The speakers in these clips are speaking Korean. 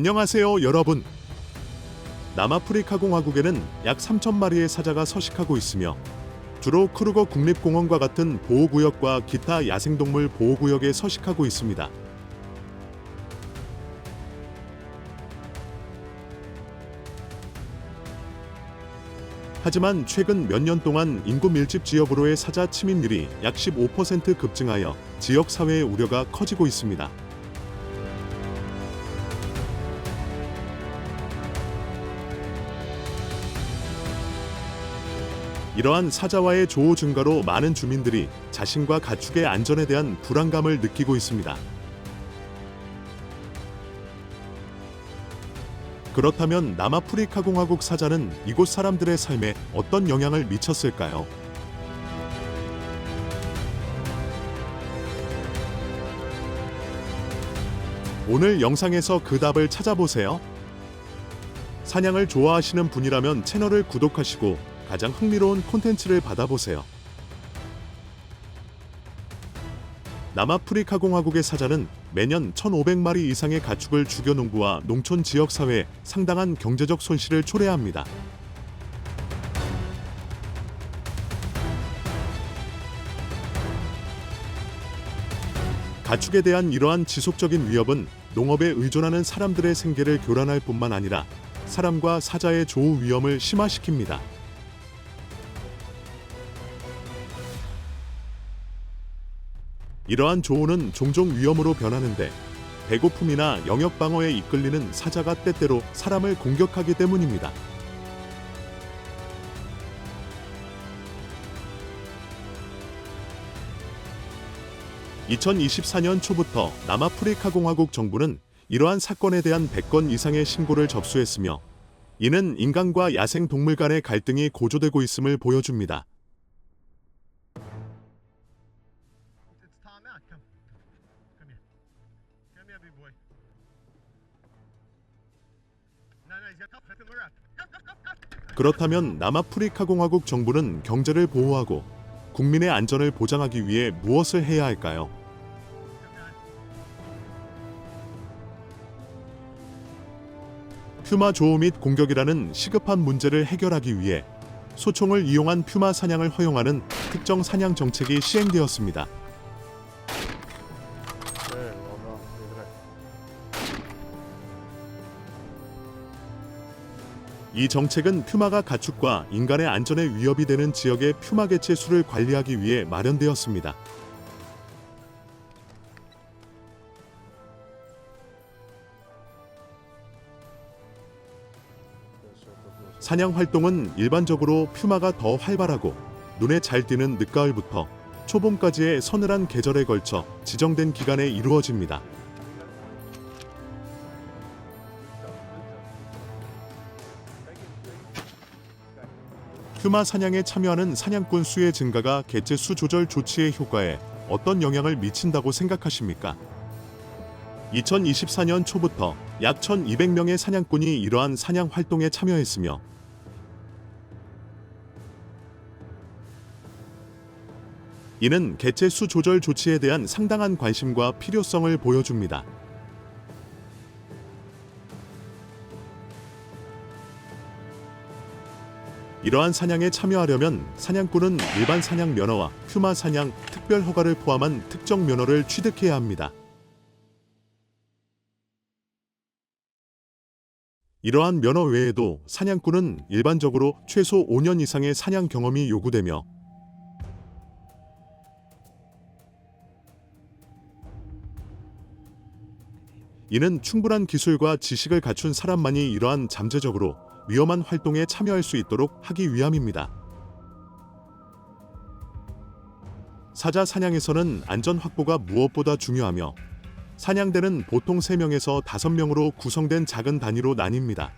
안녕하세요, 여러분. 남아프리카 공화국에는 약 3천 마리의 사자가 서식하고 있으며 주로 크루거 국립공원과 같은 보호구역과 기타 야생동물 보호구역에 서식하고 있습니다. 하지만 최근 몇 년 동안 인구 밀집 지역으로의 사자 침입률이 약 15% 급증하여 지역 사회의 우려가 커지고 있습니다. 이러한 사자와의 조호 증가로 많은 주민들이 자신과 가축의 안전에 대한 불안감을 느끼고 있습니다. 그렇다면 남아프리카 공화국 사자는 이곳 사람들의 삶에 어떤 영향을 미쳤을까요? 오늘 영상에서 그 답을 찾아보세요. 사냥을 좋아하시는 분이라면 채널을 구독하시고 가장 흥미로운 콘텐츠를 받아보세요. 남아프리카 공화국의 사자는 매년 1,500마리 이상의 가축을 죽여 농부와 농촌 지역 사회에 상당한 경제적 손실을 초래합니다. 가축에 대한 이러한 지속적인 위협은 농업에 의존하는 사람들의 생계를 교란할 뿐만 아니라 사람과 사자의 조우 위험을 심화시킵니다. 이러한 조우는 종종 위험으로 변하는데 배고픔이나 영역 방어에 이끌리는 사자가 때때로 사람을 공격하기 때문입니다. (2024년) 초부터 남아프리카 공화국 정부는 이러한 사건에 대한 100건 이상의 신고를 접수했으며 이는 인간과 야생 동물 간의 갈등이 고조되고 있음을 보여줍니다. Go, go, go. 그렇다면 남아프리카 공화국 정부는 경제를 보호하고 국민의 안전을 보장하기 위해 무엇을 해야 할까요? 퓨마 조우 및 공격이라는 시급한 문제를 해결하기 위해 소총을 이용한 퓨마 사냥을 허용하는 특정 사냥 정책이 시행되었습니다. 이 정책은 퓨마가 가축과 인간의 안전에 위협이 되는 지역의 퓨마 개체 수를 관리하기 위해 마련되었습니다. 사냥 활동은 일반적으로 퓨마가 더 활발하고 눈에 잘 띄는 늦가을부터 초봄까지의 서늘한 계절에 걸쳐 지정된 기간에 이루어집니다. 퓨마 사냥에 참여하는 사냥꾼 수의 증가가 개체 수 조절 조치의 효과에 어떤 영향을 미친다고 생각하십니까? 2024년 초부터 약 1,200명의 사냥꾼이 이러한 사냥 활동에 참여했으며 이는 개체 수 조절 조치에 대한 상당한 관심과 필요성을 보여줍니다. 이러한 사냥에 참여하려면 사냥꾼은 일반 사냥 면허와 퓨마 사냥 특별 허가를 포함한 특정 면허를 취득해야 합니다. 이러한 면허 외에도 사냥꾼은 일반적으로 최소 5년 이상의 사냥 경험이 요구되며 이는 충분한 기술과 지식을 갖춘 사람만이 이러한 잠재적으로 위험한 활동에 참여할 수 있도록 하기 위함입니다. 사자 사냥에서는 안전 확보가 무엇보다 중요하며 사냥대는 보통 3명에서 5명으로 구성된 작은 단위로 나뉩니다.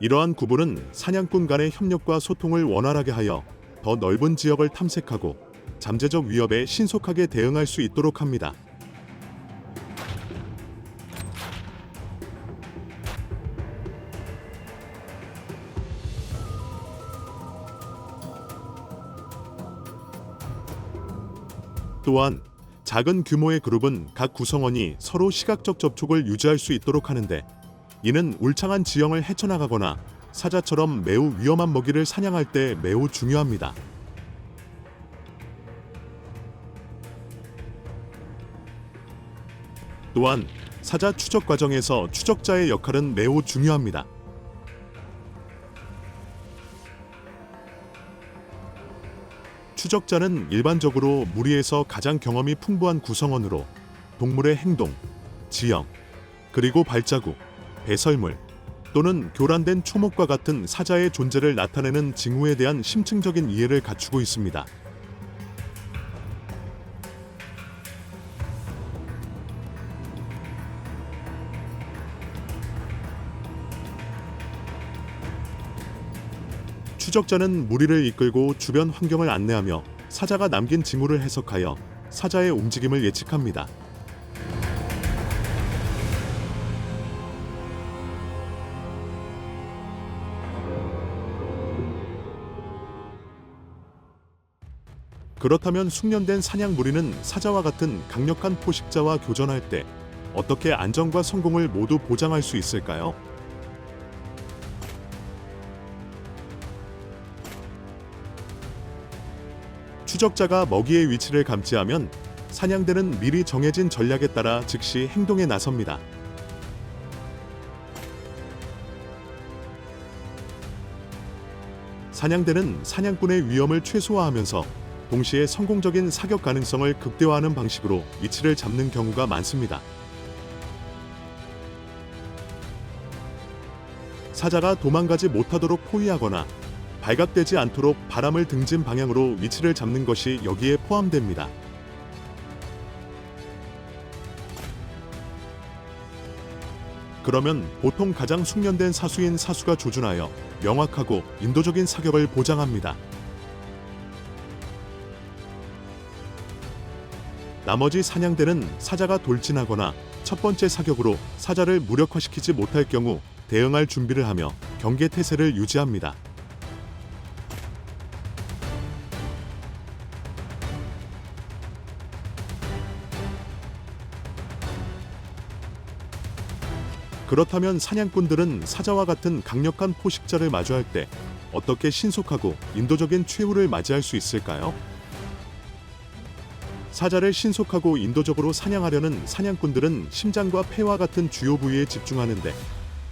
이러한 구분은 사냥꾼 간의 협력과 소통을 원활하게 하여 더 넓은 지역을 탐색하고 잠재적 위협에 신속하게 대응할 수 있도록 합니다. 또한 작은 규모의 그룹은 각 구성원이 서로 시각적 접촉을 유지할 수 있도록 하는데 이는 울창한 지형을 헤쳐나가거나 사자처럼 매우 위험한 먹이를 사냥할 때 매우 중요합니다. 또한 사자 추적 과정에서 추적자의 역할은 매우 중요합니다. 추적자는 일반적으로 무리에서 가장 경험이 풍부한 구성원으로 동물의 행동, 지형, 그리고 발자국, 배설물 또는 교란된 초목과 같은 사자의 존재를 나타내는 징후에 대한 심층적인 이해를 갖추고 있습니다. 추적자는 무리를 이끌고 주변 환경을 안내하며 사자가 남긴 징후를 해석하여 사자의 움직임을 예측합니다. 그렇다면 숙련된 사냥 무리는 사자와 같은 강력한 포식자와 교전할 때 어떻게 안정과 성공을 모두 보장할 수 있을까요? 추적자가 먹이의 위치를 감지하면 사냥대는 미리 정해진 전략에 따라 즉시 행동에 나섭니다. 사냥대는 사냥꾼의 위험을 최소화하면서 동시에 성공적인 사격 가능성을 극대화하는 방식으로 위치를 잡는 경우가 많습니다. 사자가 도망가지 못하도록 포위하거나 발각되지 않도록 바람을 등진 방향으로 위치를 잡는 것이 여기에 포함됩니다. 그러면 보통 가장 숙련된 사수인 사수가 조준하여 명확하고 인도적인 사격을 보장합니다. 나머지 사냥대는 사자가 돌진하거나 첫 번째 사격으로 사자를 무력화시키지 못할 경우 대응할 준비를 하며 경계 태세를 유지합니다. 그렇다면 사냥꾼들은 사자와 같은 강력한 포식자를 마주할 때 어떻게 신속하고 인도적인 최후를 맞이할 수 있을까요? 사자를 신속하고 인도적으로 사냥하려는 사냥꾼들은 심장과 폐와 같은 주요 부위에 집중하는데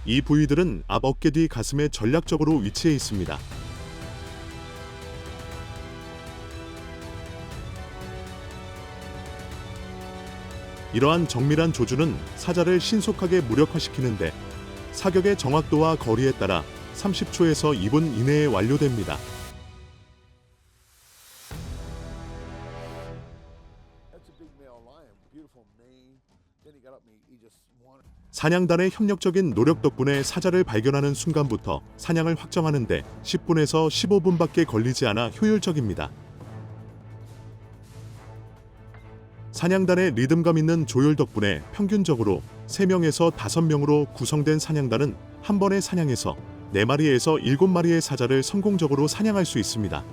이 부위들은 앞 어깨 뒤 가슴에 전략적으로 위치해 있습니다. 이러한 정밀한 조준은 사자를 신속하게 무력화시키는데 사격의 정확도와 거리에 따라 30초에서 2분 이내에 완료됩니다. 사냥단의 협력적인 노력 덕분에 사자를 발견하는 순간부터 사냥을 확정하는데 10분에서 15분밖에 걸리지 않아 효율적입니다. 사냥단의 리듬감 있는 조율 덕분에 평균적으로 3명에서 5명으로 구성된 사냥단은 한 번의 사냥에서 4마리에서 7마리의 사자를 성공적으로 사냥할 수 있습니다.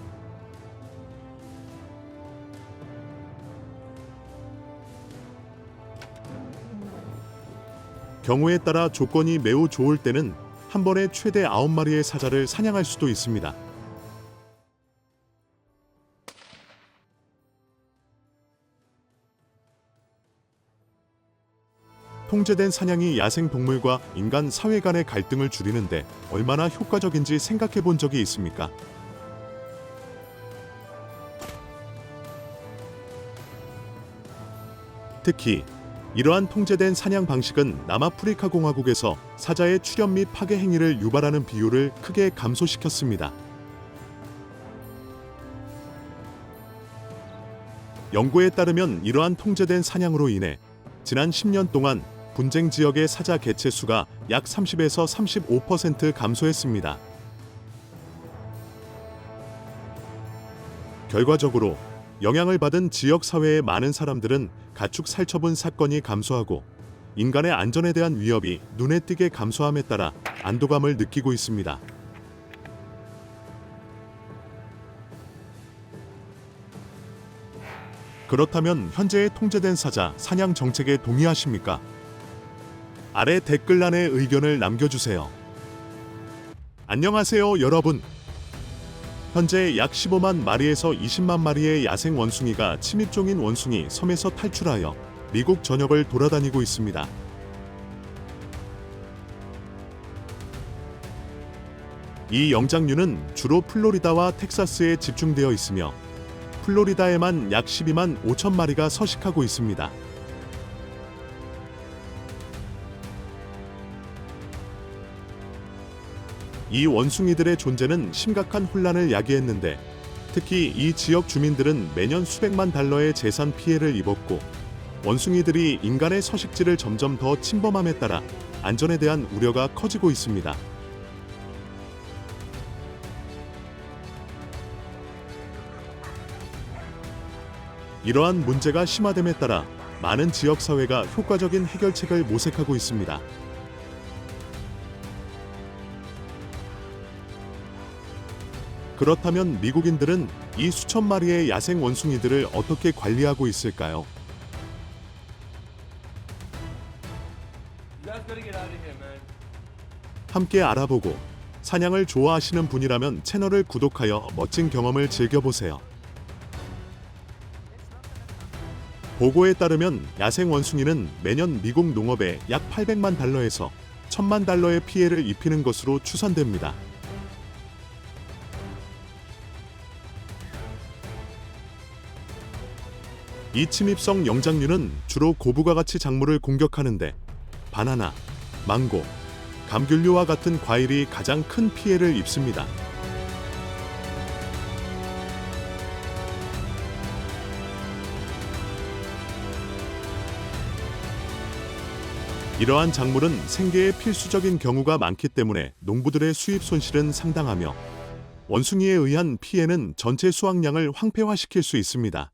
경우에 따라 조건이 매우 좋을 때는 한 번에 최대 9마리의 사자를 사냥할 수도 있습니다. 통제된 사냥이 야생 동물과 인간 사회 간의 갈등을 줄이는데 얼마나 효과적인지 생각해 본 적이 있습니까? 특히 이러한 통제된 사냥 방식은 남아프리카 공화국에서 사자의 출현 및 파괴 행위를 유발하는 비율을 크게 감소시켰습니다. 연구에 따르면 이러한 통제된 사냥으로 인해 지난 10년 동안 분쟁 지역의 사자 개체 수가 약 30에서 35% 감소했습니다. 결과적으로 영향을 받은 지역 사회의 많은 사람들은 가축 살처분 사건이 감소하고 인간의 안전에 대한 위협이 눈에 띄게 감소함에 따라 안도감을 느끼고 있습니다. 그렇다면 현재의 통제된 사자 사냥 정책에 동의하십니까? 아래 댓글란에 의견을 남겨주세요. 안녕하세요, 여러분. 현재 약 15만 마리에서 20만 마리의 야생 원숭이가 침입종인 원숭이 섬에서 탈출하여 미국 전역을 돌아다니고 있습니다. 이 영장류는 주로 플로리다와 텍사스에 집중되어 있으며 플로리다에만 약 12만 5천 마리가 서식하고 있습니다. 이 원숭이들의 존재는 심각한 혼란을 야기했는데 특히 이 지역 주민들은 매년 수백만 달러의 재산 피해를 입었고 원숭이들이 인간의 서식지를 점점 더 침범함에 따라 안전에 대한 우려가 커지고 있습니다. 이러한 문제가 심화됨에 따라 많은 지역 사회가 효과적인 해결책을 모색하고 있습니다. 그렇다면 미국인들은 이 수천 마리의 야생 원숭이들을 어떻게 관리하고 있을까요? 함께 알아보고 사냥을 좋아하시는 분이라면 채널을 구독하여 멋진 경험을 즐겨보세요. 보고에 따르면 야생 원숭이는 매년 미국 농업에 약 800만 달러에서 1000만 달러의 피해를 입히는 것으로 추산됩니다. 이 침입성 영장류는 주로 고부가 가치 작물을 공격하는데 바나나, 망고, 감귤류와 같은 과일이 가장 큰 피해를 입습니다. 이러한 작물은 생계에 필수적인 경우가 많기 때문에 농부들의 수입 손실은 상당하며 원숭이에 의한 피해는 전체 수확량을 황폐화시킬 수 있습니다.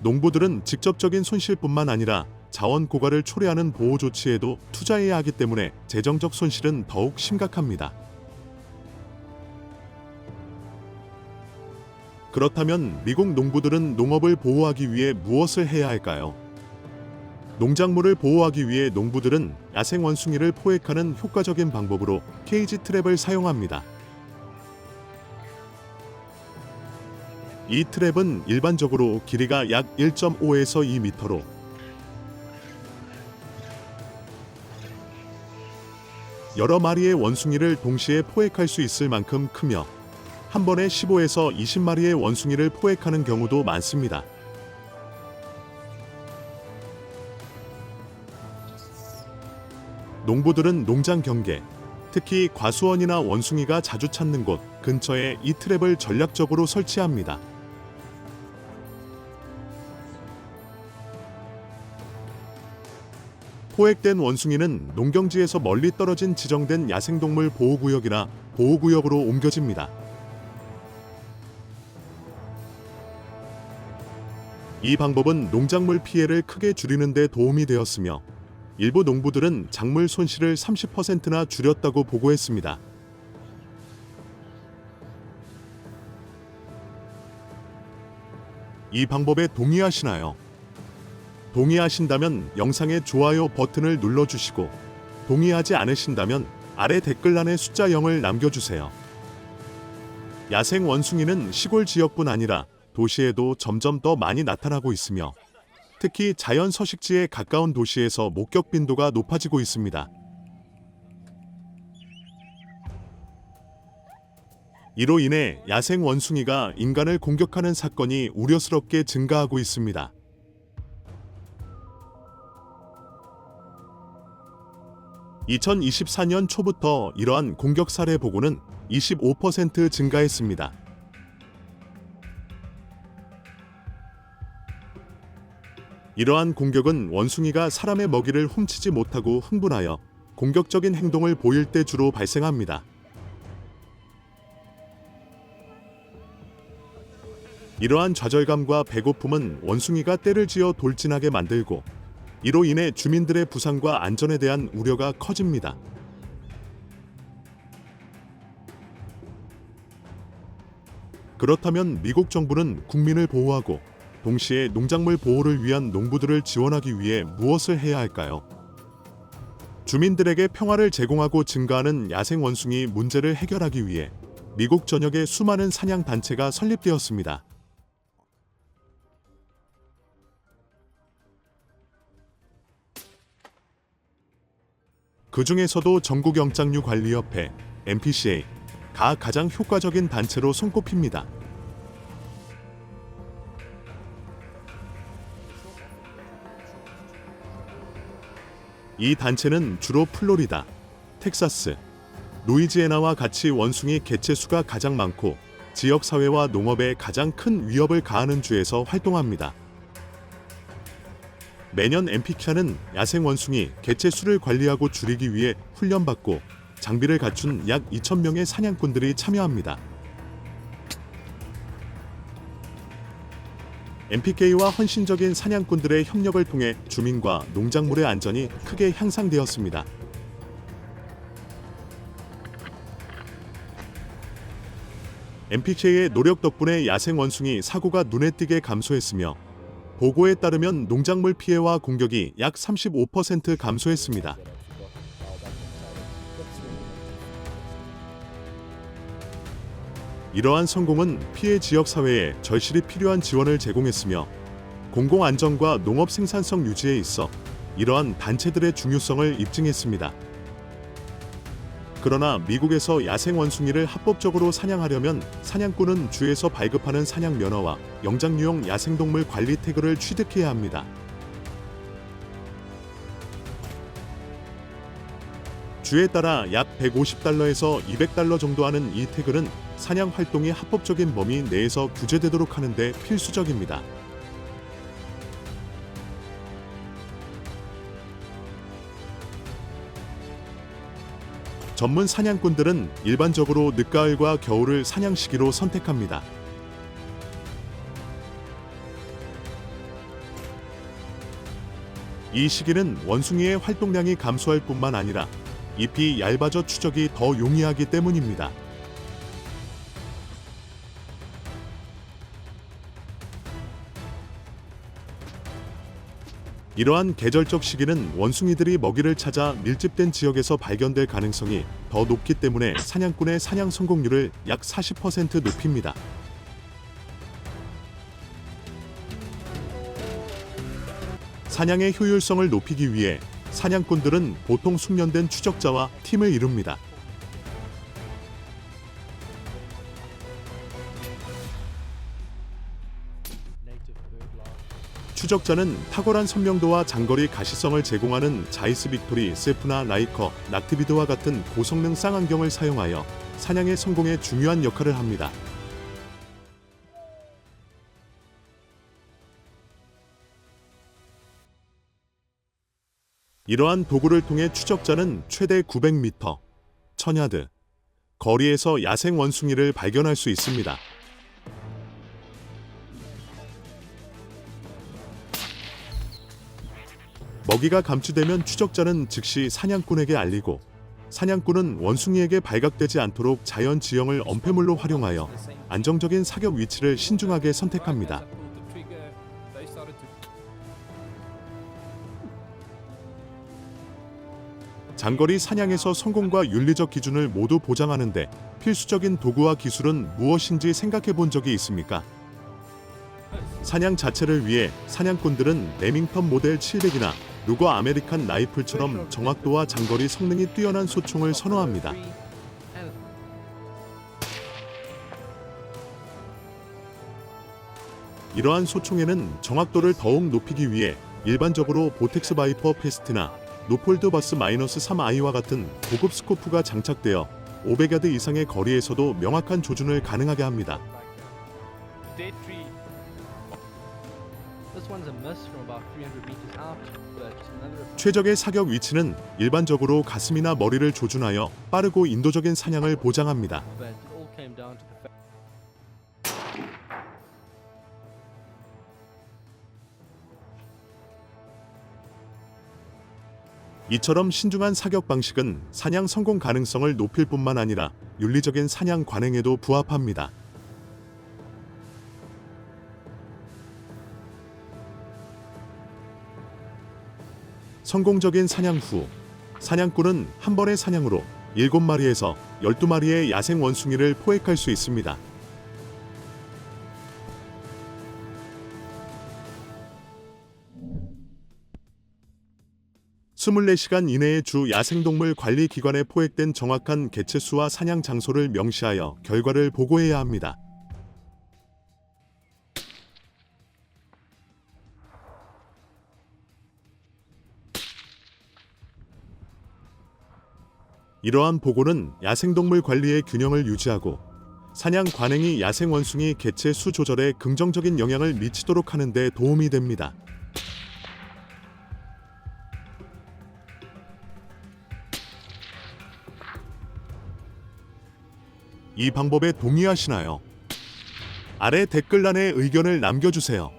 농부들은 직접적인 손실뿐만 아니라 자원 고갈을 초래하는 보호 조치에도 투자해야 하기 때문에 재정적 손실은 더욱 심각합니다. 그렇다면 미국 농부들은 농업을 보호하기 위해 무엇을 해야 할까요? 농작물을 보호하기 위해 농부들은 야생 원숭이를 포획하는 효과적인 방법으로 케이지 트랩을 사용합니다. 이 트랩은 일반적으로 길이가 약 1.5에서 2m로 여러 마리의 원숭이를 동시에 포획할 수 있을 만큼 크며 한 번에 15에서 20마리의 원숭이를 포획하는 경우도 많습니다. 농부들은 농장 경계, 특히 과수원이나 원숭이가 자주 찾는 곳 근처에 이 트랩을 전략적으로 설치합니다. 포획된 원숭이는 농경지에서 멀리 떨어진 지정된 야생동물 보호구역이나 보호구역으로 옮겨집니다. 이 방법은 농작물 피해를 크게 줄이는 데 도움이 되었으며 일부 농부들은 작물 손실을 30%나 줄였다고 보고했습니다. 이 방법에 동의하시나요? 동의하신다면 영상의 좋아요 버튼을 눌러주시고 동의하지 않으신다면 아래 댓글란에 숫자 0을 남겨주세요. 야생 원숭이는 시골 지역뿐 아니라 도시에도 점점 더 많이 나타나고 있으며 특히 자연 서식지에 가까운 도시에서 목격 빈도가 높아지고 있습니다. 이로 인해 야생 원숭이가 인간을 공격하는 사건이 우려스럽게 증가하고 있습니다. (2024년) 초부터 이러한 공격 사례 보고는 (25%) 증가했습니다. 이러한 공격은 원숭이가 사람의 먹이를 훔치지 못하고 흥분하여 공격적인 행동을 보일 때 주로 발생합니다. 이러한 좌절감과 배고픔은 원숭이가 때를 지어 돌진하게 만들고 이로 인해 주민들의 부상과 안전에 대한 우려가 커집니다. 그렇다면 미국 정부는 국민을 보호하고 동시에 농작물 보호를 위한 농부들을 지원하기 위해 무엇을 해야 할까요? 주민들에게 평화를 제공하고 증가하는 야생 원숭이 문제를 해결하기 위해 미국 전역에 수많은 사냥 단체가 설립되었습니다. 그 중에서도 전국영장류관리협회 (MPCA)가 가장 효과적인 단체로 손꼽힙니다. 이 단체는 주로 플로리다, 텍사스, 루이지애나와 같이 원숭이 개체 수가 가장 많고 지역 사회와 농업에 가장 큰 위협을 가하는 주에서 활동합니다. 매년 엠피카는 야생 원숭이 개체 수를 관리하고 줄이기 위해 훈련받고 장비를 갖춘 약 2,000명의 사냥꾼들이 참여합니다. MPK와 헌신적인 사냥꾼들의 협력을 통해 주민과 농작물의 안전이 크게 향상되었습니다. MPK의 노력 덕분에 야생 원숭이 사고가 눈에 띄게 감소했으며 보고에 따르면 농작물 피해와 공격이 약 35% 감소했습니다. 이러한 성공은 피해 지역 사회에 절실히 필요한 지원을 제공했으며 공공 안전과 농업 생산성 유지에 있어 이러한 단체들의 중요성을 입증했습니다. 그러나 미국에서 야생 원숭이를 합법적으로 사냥하려면 사냥꾼은 주에서 발급하는 사냥 면허와 영장류용 야생동물 관리 태그를 취득해야 합니다. 주에 따라 약 150달러에서 200달러 정도 하는 이 태그는 사냥 활동이 합법적인 범위 내에서 규제되도록 하는데 필수적입니다. 전문 사냥꾼들은 일반적으로 늦가을과 겨울을 사냥 시기로 선택합니다. 이 시기는 원숭이의 활동량이 감소할 뿐만 아니라 잎이 얇아져 추적이 더 용이하기 때문입니다. 이러한 계절적 시기는 원숭이들이 먹이를 찾아 밀집된 지역에서 발견될 가능성이 더 높기 때문에 사냥꾼의 사냥 성공률을 약 40% 높입니다. 사냥의 효율성을 높이기 위해 사냥꾼들은 보통 숙련된 추적자와 팀을 이룹니다. 추적자는 탁월한 선명도와 장거리 가시성을 제공하는 자이스 빅토리, 세프나 라이커, 낙트비드와 같은 고성능 쌍안경을 사용하여 사냥의 성공에 중요한 역할을 합니다. 이러한 도구를 통해 추적자는 최대 900m, 1000야드, 거리에서 야생 원숭이를 발견할 수 있습니다. 먹이가 감추되면 추적자는 즉시 사냥꾼에게 알리고 사냥꾼은 원숭이에게 발각되지 않도록 자연 지형을 엄폐물로 활용하여 안정적인 사격 위치를 신중하게 선택합니다. 장거리 사냥에서 성공과 윤리적 기준을 모두 보장하는데 필수적인 도구와 기술은 무엇인지 생각해 본 적이 있습니까? 사냥 자체를 위해 사냥꾼들은 레밍턴 모델 700이나 루거 아메리칸 라이플처럼 정확도와 장거리 성능이 뛰어난 소총을 선호합니다. 이러한 소총에는 정확도를 더욱 높이기 위해 일반적으로 보텍스 바이퍼 페스트나 노폴드 버스 마이너스 3i와 같은 고급 스코프가 장착되어 500야드 이상의 거리에서도 명확한 조준을 가능하게 합니다. 최적의 사격 위치는 일반적으로 가슴이나 머리를 조준하여 빠르고 인도적인 사냥을 보장합니다. 이처럼 신중한 사격 방식은 사냥 성공 가능성을 높일 뿐만 아니라 윤리적인 사냥 관행에도 부합합니다. 성공적인 사냥 후 사냥꾼은 한 번의 사냥으로 7마리에서 12마리의 야생 원숭이를 포획할 수 있습니다. 스물네 시간 이내에 주 야생동물 관리 기관에 포획된 정확한 개체 수와 사냥 장소를 명시하여 결과를 보고해야 합니다. 이러한 보고는 야생동물 관리의 균형을 유지하고 사냥 관행이 야생 원숭이 개체 수 조절에 긍정적인 영향을 미치도록 하는 데 도움이 됩니다. 이 방법에 동의하시나요? 아래 댓글란에 의견을 남겨주세요.